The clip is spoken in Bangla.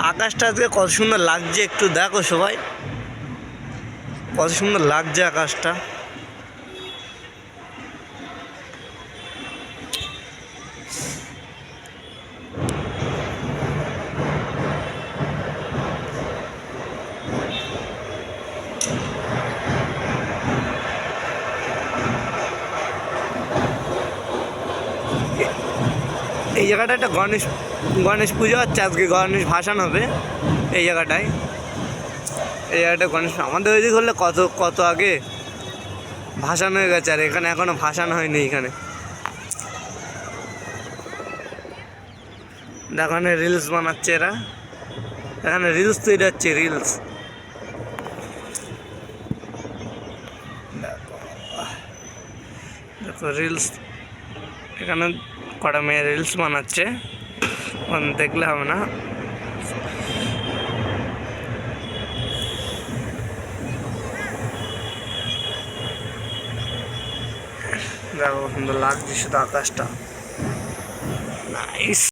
আকাশটা আজকে কত সুন্দর লাগছে একটু দেখো সবাই। কত সুন্দর লাগছে আকাশটা। জায়গাটা একটা গণেশ গণেশ পুজো হচ্ছে আজকে গণেশ ভাসান হবে এই জায়গাটায়। এই জায়গাটা গণেশ, আমাদের ওইদিকে হলে কত কত আগে ভাসান হয়ে গেছে আর এখানে এখনও ভাসান হয়নি এখানে। এখানে রিলস বানাচ্ছে এরা। এখানে রিলস তৈরি হচ্ছে রিলস দেখো রিলস এখানে কটা মেয়ে রিলস বানাচ্ছে। দেখলে হবে না। দেখো সুন্দর লাগছে শুধু আকাশটা। নাইস